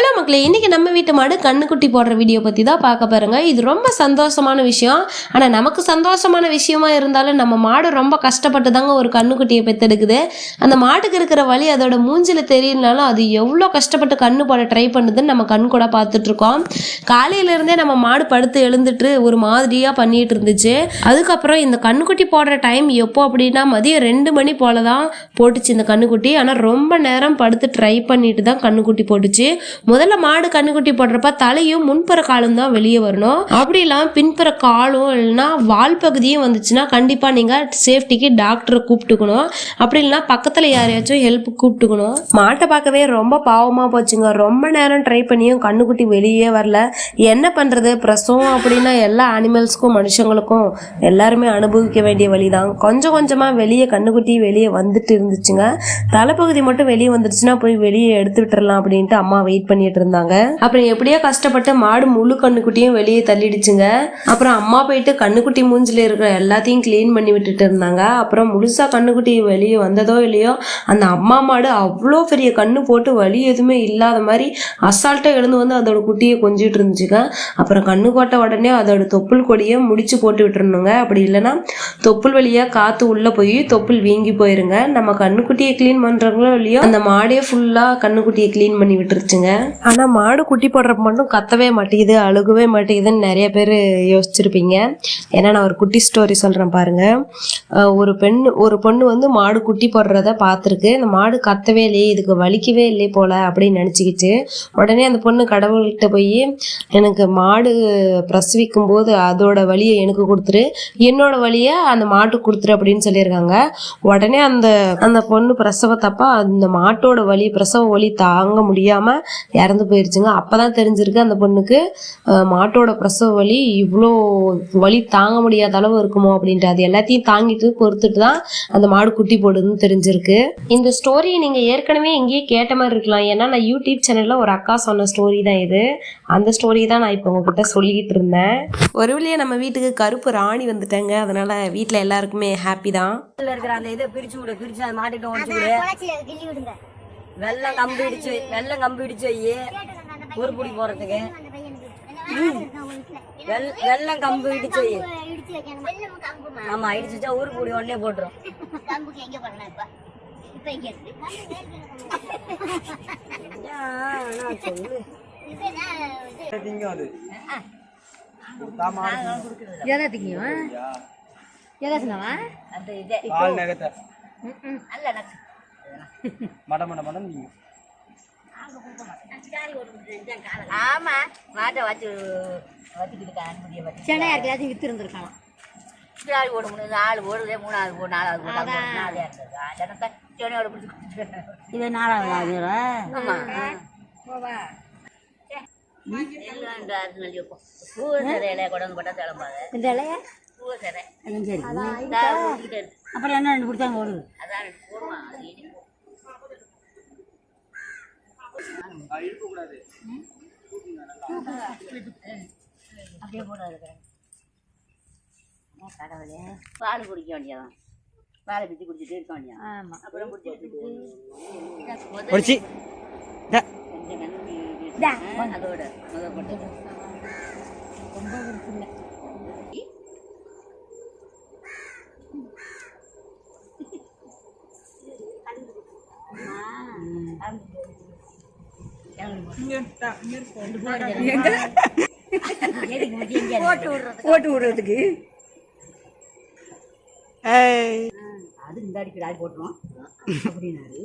malo மக்களே இன்னைக்கு நம்ம வீட்டு மாடு கண்ணுக்குட்டி போடுற வீடியோ பற்றி தான் பார்க்க பாருங்க இது ரொம்ப சந்தோஷமான விஷயம். ஆனால் நமக்கு சந்தோஷமான விஷயமா இருந்தாலும் நம்ம மாடு ரொம்ப கஷ்டப்பட்டு தாங்க ஒரு கண்ணுக்குட்டியை பெற்றெடுக்குது அந்த மாட்டுக்கு இருக்கிற வழி அதோட மூஞ்சில் தெரியலனாலும் அது எவ்வளோ கஷ்டப்பட்டு கண்ணு போட ட்ரை பண்ணுதுன்னு நம்ம கண் கூட பார்த்துட்ருக்கோம். காலையிலேருந்தே நம்ம மாடு படுத்து எழுந்துட்டு ஒரு மாதிரியாக பண்ணிட்டு இருந்துச்சு அதுக்கப்புறம் இந்த கண்ணுக்குட்டி போடுற டைம் எப்போ அப்படின்னா மதியம் ரெண்டு மணி போல தான் போட்டுச்சு இந்த கண்ணுக்குட்டி. ஆனால் ரொம்ப நேரம் படுத்து ட்ரை பண்ணிட்டு தான் கண்ணுக்குட்டி போட்டுச்சு. முதல்ல மாடு கண்ணுக்குட்டி போடுறப்ப தலையும் முன்புற காலும் தான் வெளியே வரணும். அப்படி இல்லாமல் பின்புற காலும் இல்லைன்னா வால் பகுதியும் வந்துச்சுன்னா கண்டிப்பாக நீங்கள் சேஃப்டிக்கு டாக்டரை கூப்பிட்டுக்கணும். அப்படி இல்லைன்னா பக்கத்தில் யாரையாச்சும் ஹெல்ப் கூப்பிட்டுக்கணும். மாட்டை பார்க்கவே ரொம்ப பாவமாக போச்சுங்க. ரொம்ப நேரம் ட்ரை பண்ணியும் கண்ணுக்குட்டி வெளியே வரல. என்ன பண்ணுறது பிரசவம் அப்படின்னா எல்லா அனிமல்ஸ்க்கும் மனுஷங்களுக்கும் எல்லாருமே அனுபவிக்க வேண்டிய வழிதான். கொஞ்சம் கொஞ்சமாக வெளியே கண்ணுக்குட்டி வெளியே வந்துட்டு இருந்துச்சுங்க. தலைப்பகுதி மட்டும் வெளியே வந்துருச்சுன்னா போய் வெளியே எடுத்து விட்டுறலாம் அப்படின்ட்டு அம்மா வெயிட் பண்ணிட்டு இருந்தாங்க அப்புறம் எப்படியோ கஷ்டப்பட்டு மாடு முழு கண்ணுக்குட்டியும் வெளியே தள்ளிடுச்சுங்க. அப்புறம் அம்மா போயிட்டு கண்ணுக்குட்டி மூஞ்சில இருக்கிற எல்லாத்தையும் க்ளீன் பண்ணி விட்டுட்டு இருந்தாங்க. அப்புறம் முழுசா கண்ணுக்குட்டி வெளியே வந்ததோ இல்லையோ அந்த அம்மா மாடு அவ்வளோ பெரிய கண்ணு போட்டு வலி எதுவுமே இல்லாத மாதிரி அசால்ட்டாக எழுந்து வந்து அதோட குட்டியை கொஞ்சிட்டு இருந்துச்சுங்க. அப்புறம் கண்ணு போட்ட உடனே அதோட தொப்புள் கொடியை முடிச்சு போட்டு விட்டுறணுங்க. அப்படி இல்லைன்னா தொப்புள் வழியா காத்து உள்ள போய் தொப்புள் வீங்கி போயிருங்க. நம்ம கண்ணுக்குட்டியை க்ளீன் பண்றாங்களோ இல்லையோ அந்த மாடே ஃபுல்லா கண்ணுக்குட்டியை க்ளீன் பண்ணி விட்டுருச்சுங்க. ஆனால் மாடு குட்டி போடுறப்ப மட்டும் கத்தவே மாட்டேங்குது அழுகவே மாட்டேங்குதுன்னு நிறைய பேர் யோசிச்சிருப்பீங்க. ஏன்னா நான் ஒரு குட்டி ஸ்டோரி சொல்கிறேன் பாருங்க. ஒரு பெண் ஒரு பொண்ணு வந்து மாடு குட்டி போடுறத பார்த்துருக்கு. இந்த மாடு கத்தவே இல்லையே இதுக்கு வலிக்கவே இல்லையே போல அப்படின்னு நினச்சிக்கிச்சு. உடனே அந்த பொண்ணு கடவுள்கிட்ட போய் எனக்கு மாடு பிரசவிக்கும் போது அதோட வலியை எனக்கு கொடுத்துரு. என்னோட வழியை அந்த மாட்டுக்கு கொடுத்துரு அப்படின்னு சொல்லியிருக்காங்க. உடனே அந்த அந்த பொண்ணு பிரசவத்தப்ப அந்த மாட்டோட வலி பிரசவ வலி தாங்க முடியாமல் இறந்து போயிருச்சுங்க. அப்பதான் தெரிஞ்சிருக்கு அந்த பொண்ணுக்கு மாட்டோட பிரசவ வலி இவ்வளோ வலி தாங்க முடியாத அளவு இருக்குமோ அப்படின்ட்டு. அது எல்லாத்தையும் தாங்கிட்டு பொறுத்துட்டு தான் அந்த மாடு குட்டி போடுதுன்னு தெரிஞ்சிருக்கு. இந்த ஸ்டோரியை நீங்க ஏற்கனவே எங்கேயே கேட்ட மாதிரி இருக்கலாம். ஏன்னா நான் யூடியூப் சேனல்ல ஒரு அக்கா சொன்ன ஸ்டோரி தான் இது. அந்த ஸ்டோரி தான் நான் இப்போ உங்ககிட்ட சொல்லிக்கிட்டு இருந்தேன். ஒரு வழியா நம்ம வீட்டுக்கு கருப்பு ராணி வந்துட்டாங்க. அதனால வீட்டில் எல்லாருக்குமே ஹாப்பி தான். இருக்கிற அந்த இதை பிரிச்சு விடு பிரிச்சு அதை மாட்டிட்டு வெள்ளம் கம்பு இடிச்சு வெள்ளம் கம்பு இடிச்சு வை ஒரு புடி போறதுக்கு. வெள்- வெள்ளம் கம்பு இடிச்சு வை ஆமா இடிச்சு வச்சா ஒரு புடி உடனே போட்டுரும். ஐயா. எதை திங்கும் எதை சொன்னவா? அந்த இதே. அல்ல. மட மட மடம் நீங்க. ஆமா மாட்டை வச்சு வச்சுக்கிட்டு அனுமதியை வச்சு. சென்னை யாருக்கையாச்சும் வித்து இருந்திருக்கலாம் பின்னாடி ஓட முடியாது. நாலு ஓடுதே மூணாவது ஓடு நாலாவது ஓடு நாலு ஜனத்தை செவனையோட பிடிச்சி இது நாலாவது ஆகுறா ஆமா. எல்லாம் இந்த அரிசி நெல்லி வைப்போம். பூவை சிறையில கொண்டாந்து போட்டா கிளம்பாத இந்த இலைய பூவை சிறை அதுவும் சரி இந்தா ஊத்திக்கிட்டே இருக்கு. அப்புறம் என்ன ரெண்டு பிடிச்சாங்க ஓடுது அதான் எனக்கு அப்படியே போடாது கடவுளே? பால் குடிக்க வேண்டியதான் பாலை பிச்சு குடிச்சிட்டு இருக்க வேண்டியதான் ஆமா. அப்புறம் குடிச்சு. அதோட முத போட்டு போட்டு விடுறதுக்கு. அது இந்த அடிக்கடி ஆடி போட்டுரும் அப்படின்னாரு.